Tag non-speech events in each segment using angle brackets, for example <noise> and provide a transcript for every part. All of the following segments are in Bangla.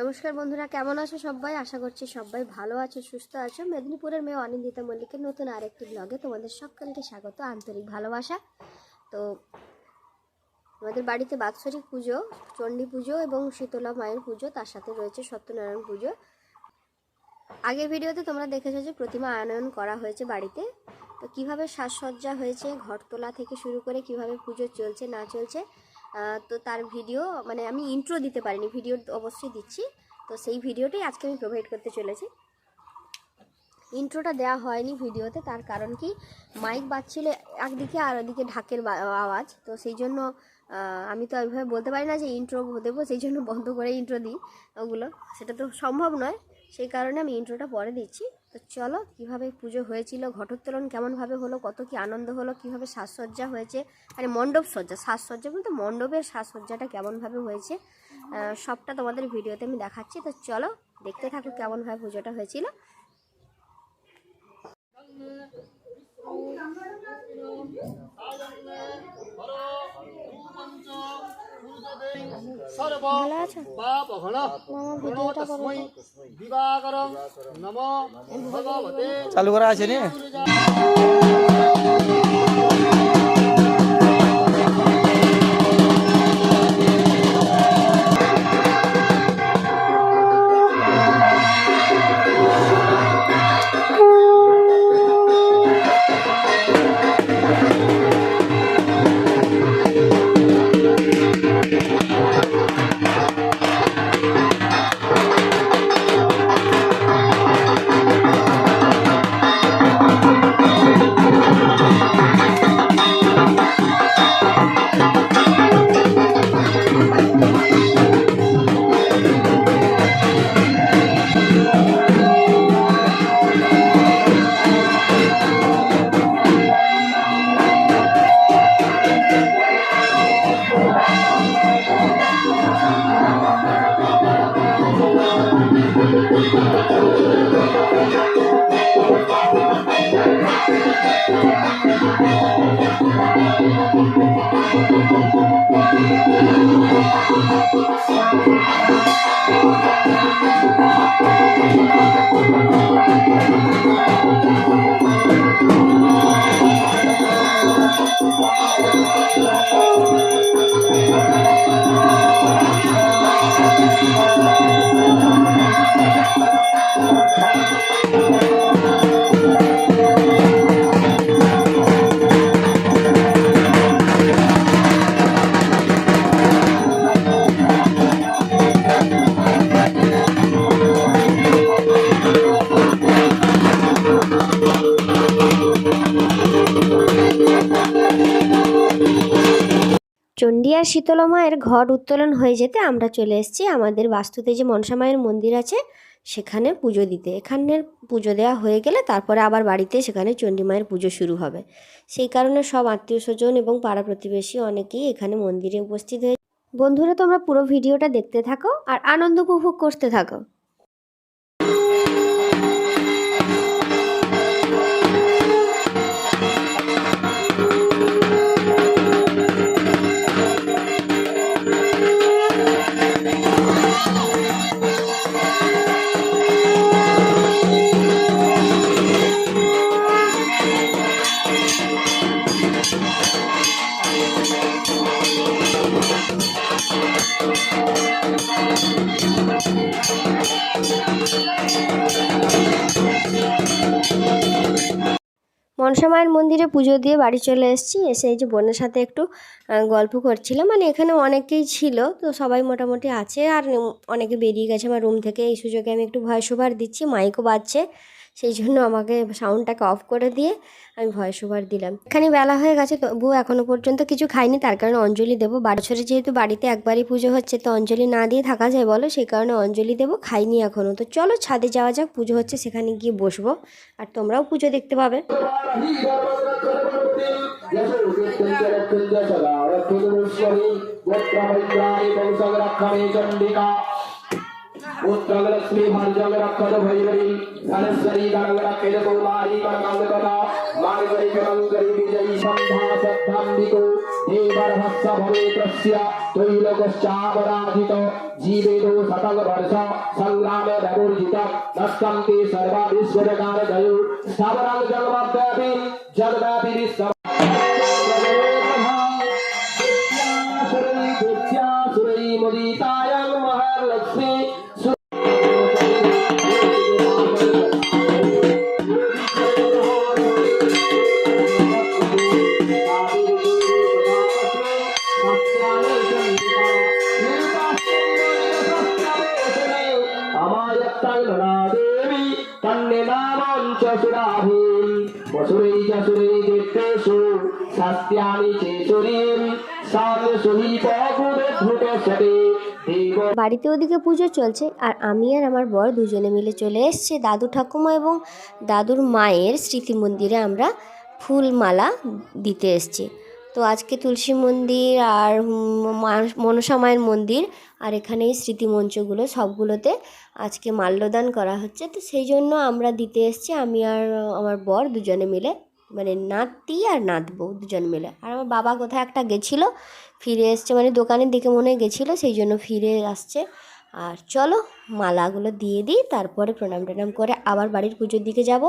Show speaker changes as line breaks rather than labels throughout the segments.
নমস্কার বন্ধুরা, কেমন আছো সবাই? আশা করছি সবাই ভালো আছো, সুস্থ আছো। মেদিনীপুরের মেয়ে অনিন্দিতা মল্লিকের নতুন আরেকটি ব্লগে তোমাদের সকলকে স্বাগত, আন্তরিক ভালোবাসা। তো, আমাদের বাড়িতে বাৎসরিক পুজো, চণ্ডী পুজো এবং শীতলা মায়ের পুজো, তার সাথে রয়েছে সত্যনারায়ণ পুজো। আগের ভিডিওতে তোমরা দেখেছ যে প্রতিমা আনয়ন করা হয়েছে বাড়িতে। তো কীভাবে সাজসজ্জা হয়েছে, ঘর তোলা থেকে শুরু করে কীভাবে পুজো চলছে, না চলছে তো তার ভিডিও মানে আমি ইন্ট্রো দিতে পারিনি ভিডিও অবশ্যই দিচ্ছি। তো সেই ভিডিওটাই আজকে আমি প্রোভাইড করতে চলেছি। ইন্ট্রোটা দেওয়া হয়নি ভিডিওতে, তার কারণ কি? মাইক বাজছিল একদিকে আর ওদিকে ঢাকের আওয়াজ। তো সেই জন্য আমি তো ওইভাবে বলতে পারি না যে ইন্ট্রো দেবো, সেই জন্য বন্ধ করে ইন্ট্রো দিই ওগুলো। সেটা তো সম্ভব নয়। সেই কারণে আমি ইন্ট্রোটা পরে দিচ্ছি। তো চলো, কীভাবে পুজো হয়েছিল, ঘটোত্তোলন কেমনভাবে হলো, কত কি আনন্দ হলো, কীভাবে সাজসজ্জা হয়েছে মানে মণ্ডপ সজ্জা, সাজসজ্জা বলতে মণ্ডপের সাজসজ্জাটা কেমনভাবে হয়েছে সবটা তোমাদের ভিডিওতে আমি দেখাচ্ছি। তো চলো, দেখতে থাকো কেমনভাবে পুজোটা হয়েছিল।
সর্ব
ভিডিওটা করো।
তস্मै দিবাকরং নম ভগবতে
চালু করা আছে নি?
চণ্ডী আর শীতলা মায়ের ঘট উত্তোলন হয়ে যেতে আমরা চলে এসেছি আমাদের বাস্তুতে যে মনসা মায়ের মন্দির আছে, সেখানে পুজো দিতে। এখানের পুজো দেওয়া হয়ে গেলে তারপরে আবার বাড়িতে সেখানে চণ্ডী মায়ের পুজো শুরু হবে। সেই কারণে সব আত্মীয় স্বজন এবং পাড়া প্রতিবেশী অনেকেই এখানে মন্দিরে উপস্থিত হয়ে বন্ধুরা, তোমরা পুরো ভিডিওটা দেখতে থাকো আর আনন্দ উপভোগ করতে থাকো। মনসা মায়ের মন্দিরে পুজো দিয়ে বাড়ি চলে এসেছি। এসে এই যে বোনের সাথে একটু গল্প করছিলাম। মানে এখানে অনেকেই ছিল, তো সবাই মোটামুটি আছে। আর অনেকে বেরিয়ে গেছে আমার রুম থেকে। এই সুযোগে আমি একটু ভয়েস ওভার দিচ্ছি মাইকও বাজছে। সেই জন্য আমাকে সাউন্ডটাকে অফ করে দিয়ে আমি ভয়েস ওভার দিলাম। এখানে বেলা হয়ে গেছে, তবু এখনও পর্যন্ত কিছু খাইনি। তার কারণে অঞ্জলি দেবো। বছরে যেহেতু বাড়িতে একবারই পুজো হচ্ছে, তো অঞ্জলি না দিয়ে থাকা যায় বলো, সেই কারণে অঞ্জলি দেবো, খাইনি এখনও তো চলো ছাদে যাওয়া যাক, পুজো হচ্ছে, সেখানে গিয়ে বসবো। আর তোমরাও পুজো দেখতে পাবে।
চন্ডিকা ಉತ್ತಂಗರ ಶ್ರೀ ಭಂಜಂಗರ ಕದಭೈರಿ ಧನಸ್ವರಿ ಗಣಂಗರ ಕೆಲಕುಮಾರಿ ಕನಕಂಗರ ಮಾರ್ಗರಿ ಕನಂಗರಿ ವಿಜಯಿ ಸಂಭಾಸದ್ಧಾಂಬಿಕೋ ದೇವರ್ಹಸ್ಸ ಭವೆ ತಸ್ಯ ತೈಲಕಶ್ಚಾಪರಾಧಿತ जीवेदो सकल वर्ष संग्राम रघुर्जित नष्टंते सर्वाभिश्वर जयो सबरंग जगवद्यापि जगदापि विश्व
বাড়িতে ওদিকে পুজো চলছে, আর আমি আর আমার বর দুজনে মিলে চলে এসেছি দাদু ঠাকুমা এবং দাদুর মায়ের স্মৃতি মন্দিরে আমরা ফুলমালা দিতে এসেছি। তো আজকে তুলসী মন্দির আর মনসা মায়ের মন্দির আর এখানে এই স্মৃতি মঞ্চগুলো সবগুলোতে আজকে মাল্যদান করা হচ্ছে। তো সেই জন্য আমরা দিতে এসেছি, আমি আর আমার বর দুজনে মিলে মানে নাতি আর নাতবউ দুজন মিলে। আর আমার বাবা কোথায় একটা গেছিল, ফিরে এসছে মানে দোকানের দিকে মনে গেছিল, সেই জন্য ফিরে আসছে। আর চলো মালাগুলো দিয়ে দিই, তারপরে প্রণাম টনাম করে আবার বাড়ির পুজোর দিকে যাব।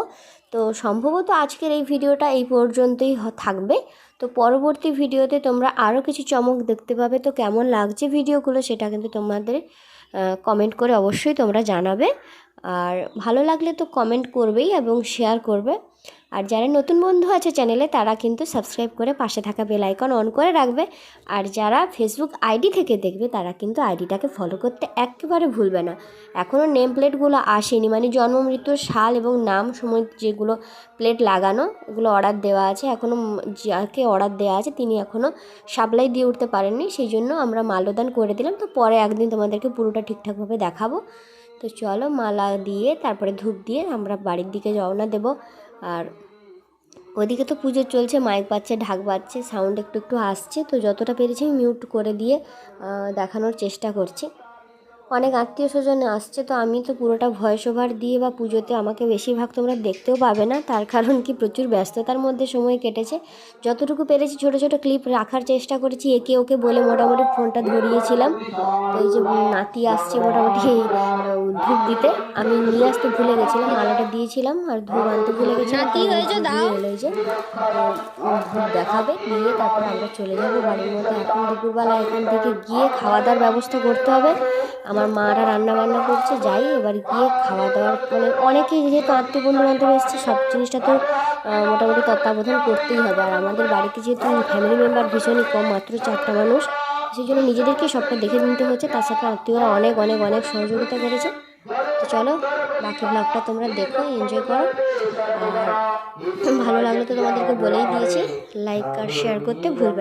তো সম্ভবত আজকের এই ভিডিওটা এই পর্যন্তই থাকবে। তো পরবর্তী ভিডিওতে তোমরা আরও কিছু চমক দেখতে পাবে। তো কেমন লাগছে ভিডিওগুলো সেটা কিন্তু তোমাদের কমেন্ট করে অবশ্যই তোমরা জানাবে। আর ভালো লাগলে তো কমেন্ট করবেই এবং শেয়ার করবে। আর যারা নতুন বন্ধু আছে চ্যানেলে, তারা কিন্তু সাবস্ক্রাইব করে পাশে থাকা বেল আইকন অন করে রাখবে। আর যারা ফেসবুক আইডি থেকে দেখবে, তারা কিন্তু আইডিটাকে ফলো করতে একেবারে ভুলবে না। এখনও নেম প্লেটগুলো আসেনি মানে জন্ম, মৃত্যুর সাল এবং নাম সময় যেগুলো প্লেট লাগানো এগুলো অর্ডার দেওয়া আছে। এখনও যাকে অর্ডার দেওয়া আছে, তিনি এখনও সাপ্লাই দিয়ে উঠতে পারেননি। সেই জন্য আমরা মাল্যদান করে দিলাম। তো পরে একদিন তোমাদেরকে পুরোটা ঠিকঠাকভাবে দেখাবো। তো চলো মালা দিয়ে, তারপরে ধূপ দিয়ে আমরা বাড়ির দিকে রওনা দেব। আর ওদিকে তো পুজো চলছে মাইক বাজছে, ঢাক বাজছে সাউন্ড একটু একটু আসছে, তো যতটা পেরেছি আমি মিউট করে দিয়ে দেখানোর চেষ্টা করছি। অনেক আত্মীয় স্বজন আসছে তো আমি তো পুরোটা ভয়েস ওভার দিয়ে বা পুজোতে আমাকে বেশিরভাগ তোমরা দেখতেও পাবে না। তার কারণ কি? প্রচুর ব্যস্ততার মধ্যে সময় কেটেছে। যতটুকু পেরেছি ছোট ছোট ক্লিপ রাখার চেষ্টা করেছি। একে ওকে বলে মোটামুটি ফোনটা ধরিয়েছিলাম। তো এই যে নাতি আসছে মোটামুটি <laughs> ধূপ দিতে। আমি নিয়ে আসতে ভুলে গেছিলাম মালাটা দিয়েছিলাম আর ধূপ আনতে ভুলে গেছিলাম। যে ধূপ দেখাবে দিয়ে তারপর আমরা চলে যাব বাড়ির মধ্যে। এখন দুপুরবেলা এখান থেকে গিয়ে খাওয়া দাওয়ার ব্যবস্থা করতে হবে। আমার মারা রান্না বান্না করছে, যাই এবার গিয়ে খাওয়া দাওয়ার মানে অনেকেই যেহেতু আত্মীয় বন্ধু বান্ধব এসছে, সব জিনিসটা তো মোটামুটি তত্ত্বাবধান করতেই হবে। আর আমাদের বাড়িতে যেহেতু ফ্যামিলি মেম্বার ভীষণই কম, মাত্র চারটা মানুষ, সেই জন্য নিজেদেরকে সবটা দেখে নিতে হচ্ছে। তার সাথে আত্মীয়রা অনেক অনেক অনেক সহযোগিতা করেছে। তো চলো, বাকি ব্লগটা তোমরা দেখো এনজয় করো। আর ভালো লাগলে তো তোমাদেরকে বলেই দিয়েছি লাইক আর শেয়ার করতে ভুলবে।